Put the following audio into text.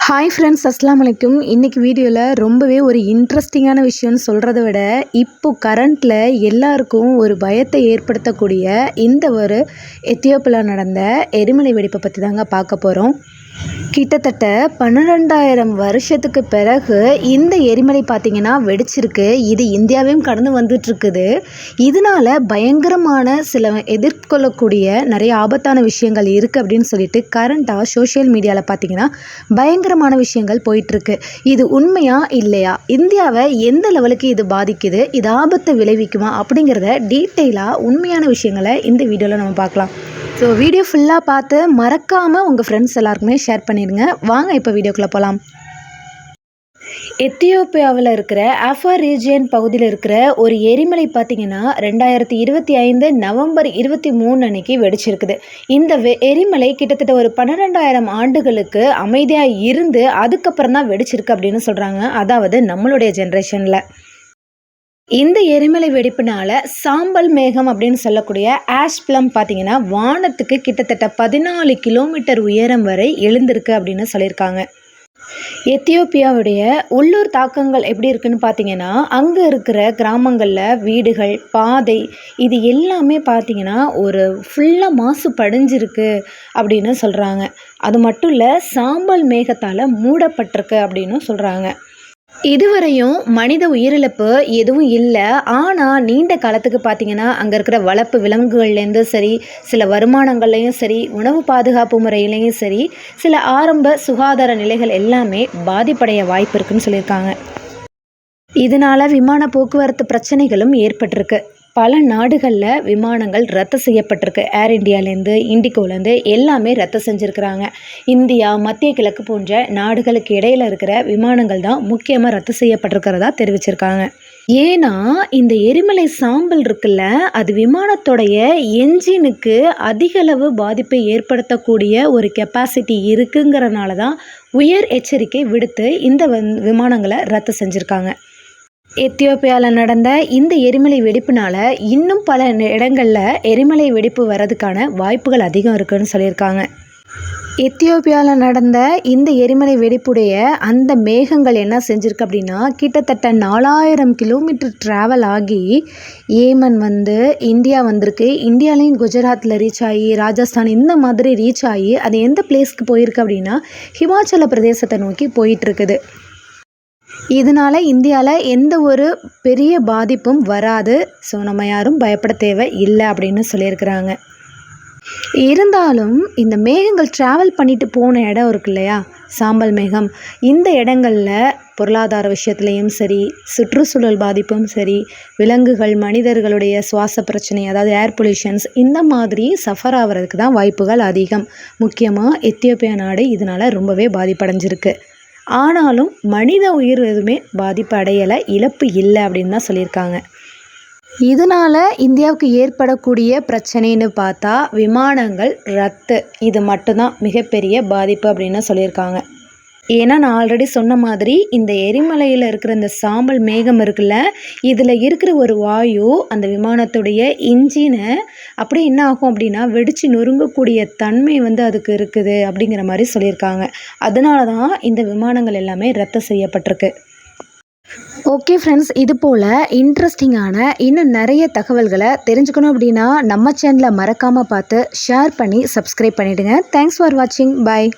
Hi friends அஸ்லாம் வலைக்கும் இன்றைக்கி வீடியோவில் ரொம்பவே ஒரு இன்ட்ரெஸ்டிங்கான விஷயம்னு சொல்கிறத விட இப்போ கரண்ட்டில் எல்லாருக்கும் ஒரு பயத்தை ஏற்படுத்தக்கூடிய இந்த ஒரு எத்தியோப்பில் நடந்த எரிமலை வெடிப்பை பற்றி தாங்க பார்க்க போகிறோம் கிட்டத்தட்ட பன்னிரெண்டாயிரம் வருஷத்துக்கு பிறகு இந்த எரிமலை பார்த்திங்கன்னா வெடிச்சிருக்கு. இது இந்தியாவையும் கடந்து வந்துட்டுருக்குது. இதனால் பயங்கரமான சில எதிர்கொள்ளக்கூடிய நிறைய ஆபத்தான விஷயங்கள் இருக்குது அப்படின்னு சொல்லிட்டு கரண்ட்டாக சோஷியல் மீடியாவில் பார்த்திங்கன்னா பயங்கரமான விஷயங்கள் போயிட்டுருக்கு. இது உண்மையா இல்லையா? இந்தியாவை எந்த லெவலுக்கு இது பாதிக்குது? இது ஆபத்தை விளைவிக்குமா? அப்படிங்கிறத டீட்டெயிலாக உண்மையான விஷயங்களை இந்த வீடியோவில் நம்ம பார்க்கலாம். ஸோ வீடியோ ஃபுல்லாக பார்த்து மறக்காமல் உங்கள் ஃப்ரெண்ட்ஸ் எல்லாருக்குமே ஷேர் பண்ணிடுங்க. வாங்க இப்போ வீடியோக்குள்ளே போகலாம் எத்தியோப்பியாவில் இருக்கிற ஆஃபா ரீஜியன் பகுதியில் இருக்கிற ஒரு எரிமலை பார்த்திங்கன்னா ரெண்டாயிரத்தி இருபத்தி ஐந்து நவம்பர் இருபத்தி மூணு அன்னைக்கு வெடிச்சிருக்குது. இந்த வெ எரிமலை கிட்டத்தட்ட ஒரு பன்னிரெண்டாயிரம் ஆண்டுகளுக்கு அமைதியாக இருந்து அதுக்கப்புறம் தான் வெடிச்சிருக்கு அப்படின்னு சொல்கிறாங்க அதாவது நம்மளுடைய ஜென்ரேஷனில் இந்த எரிமலை வெடிப்புனால சாம்பல் மேகம் அப்படின்னு சொல்லக்கூடிய ஆஷ் பிளம் பார்த்தீங்கன்னா வானத்துக்கு கிட்டத்தட்ட பதினாலு கிலோமீட்டர் உயரம் வரை எழுந்திருக்கு அப்படின்னு சொல்லியிருக்காங்க. எத்தியோப்பியாவுடைய உள்ளூர் தாக்கங்கள் எப்படி இருக்குன்னு பார்த்தீங்கன்னா அங்கே இருக்கிற கிராமங்களில் வீடுகள் பாதை இது எல்லாமே பார்த்தீங்கன்னா ஒரு ஃபுல்லாக மாசு படிஞ்சிருக்கு அப்படின்னு சொல்கிறாங்க அது மட்டும் இல்லை சாம்பல் மேகத்தால் மூடப்பட்டிருக்கு அப்படின்னு சொல்கிறாங்க இதுவரையும் மனித உயிரிழப்பு எதுவும் இல்லை. ஆனால் நீண்ட காலத்துக்கு பார்த்திங்கன்னா அங்கே இருக்கிற வளர்ப்பு விலங்குகள்லேருந்து சரி சில வருமானங்கள்லேயும் சரி உணவு பாதுகாப்பு முறையிலையும் சரி சில ஆரம்ப சுகாதார நிலைகள் எல்லாமே பாதிப்படைய வாய்ப்பு இருக்குன்னு சொல்லியிருக்காங்க. இதனால் விமான போக்குவரத்து பிரச்சனைகளும் ஏற்பட்டிருக்கு. பல நாடுகளில் விமானங்கள் ரத்து செய்யப்பட்டிருக்கு. ஏர் இண்டியாலேருந்து இண்டிகோலேருந்து எல்லாமே ரத்து செஞ்சுருக்கிறாங்க. இந்தியா மத்திய கிழக்கு போன்ற நாடுகளுக்கு இடையில் இருக்கிற விமானங்கள் தான் முக்கியமாக ரத்து செய்யப்பட்டிருக்கிறதா தெரிவிச்சிருக்காங்க. ஏன்னா இந்த எரிமலை சாம்பல் இருக்குல்ல அது விமானத்தோடைய என்ஜினுக்கு அதிகளவு பாதிப்பை ஏற்படுத்தக்கூடிய ஒரு கெப்பாசிட்டி இருக்குங்கிறனால தான் உயர் எச்சரிக்கை விடுத்து இந்த விமானங்களை ரத்து செஞ்சுருக்காங்க. எத்தியோப்பியாவில் நடந்த இந்த எரிமலை வெடிப்புனால இன்னும் பல இடங்களில் எரிமலை வெடிப்பு வர்றதுக்கான வாய்ப்புகள் அதிகம் இருக்குதுன்னு சொல்லியிருக்காங்க. எத்தியோப்பியாவில் நடந்த இந்த எரிமலை வெடிப்புடைய அந்த மேகங்கள் என்ன செஞ்சுருக்கு அப்படின்னா கிட்டத்தட்ட நாலாயிரம் கிலோமீட்டர் ட்ராவல் ஆகி ஏமன் வந்து இந்தியா வந்திருக்கு. இந்தியாலேயும் குஜராத்தில் ரீச் ஆகி ராஜஸ்தான் இந்த மாதிரி ரீச் ஆகி அது எந்த பிளேஸ்க்கு போயிருக்கு அப்படின்னா ஹிமாச்சல பிரதேசத்தை நோக்கி போயிட்டுருக்குது இதனால் இந்தியாவில் எந்த ஒரு பெரிய பாதிப்பும் வராது. ஸோ நம்ம யாரும் பயப்பட தேவை இல்லை அப்படின்னு சொல்லியிருக்கிறாங்க. இருந்தாலும் இந்த மேகங்கள் ட்ராவல் பண்ணிட்டு போன இடம் இருக்கு இல்லையா? சாம்பல் மேகம். இந்த இடங்களில் பொருளாதார விஷயத்துலேயும் சரி சுற்றுச்சூழல் பாதிப்பும் சரி விலங்குகள் மனிதர்களுடைய சுவாச பிரச்சனை அதாவது ஏர் பொல்யூஷன்ஸ் இந்த மாதிரி சஃபர் ஆகிறதுக்கு தான் வாய்ப்புகள் அதிகம். முக்கியமாக எத்தியோப்பியா நாடு இதனால் ரொம்பவே பாதிப்படைஞ்சிருக்கு. ஆனாலும் மனித உயிர் எதுவுமே பாதிப்பு அடையலை இழப்பு இல்லை அப்படின்னு தான் சொல்லியிருக்காங்க. இதனால் இந்தியாவுக்கு ஏற்படக்கூடிய பிரச்சனைன்னு பார்த்தா விமானங்கள் ரத்து. இது மட்டும்தான் மிகப்பெரிய பாதிப்பு அப்படின்னு சொல்லியிருக்காங்க. ஏன்னா நான் ஆல்ரெடி சொன்ன மாதிரி இந்த எரிமலையில் இருக்கிற இந்த சாம்பல் மேகம் இருக்குல்ல இதில் இருக்கிற ஒரு வாயு அந்த விமானத்துடைய இன்ஜினை அப்படியே என்ன ஆகும் அப்படின்னா வெடித்து நொறுங்கக்கூடிய தன்மை வந்து அதுக்கு இருக்குது அப்படிங்கிற மாதிரி சொல்லியிருக்காங்க. அதனால தான் இந்த விமானங்கள் எல்லாமே ரத்து செய்யப்பட்டிருக்கு. ஓகே ஃப்ரெண்ட்ஸ் இது போல் இன்ட்ரெஸ்டிங்கான இன்னும் நிறைய தகவல்களை தெரிஞ்சுக்கணும் அப்படின்னா நம்ம சேனலை மறக்காமல் பார்த்து ஷேர் பண்ணி சப்ஸ்கிரைப் பண்ணிவிடுங்க தேங்க்ஸ் ஃபார் வாட்சிங் பாய்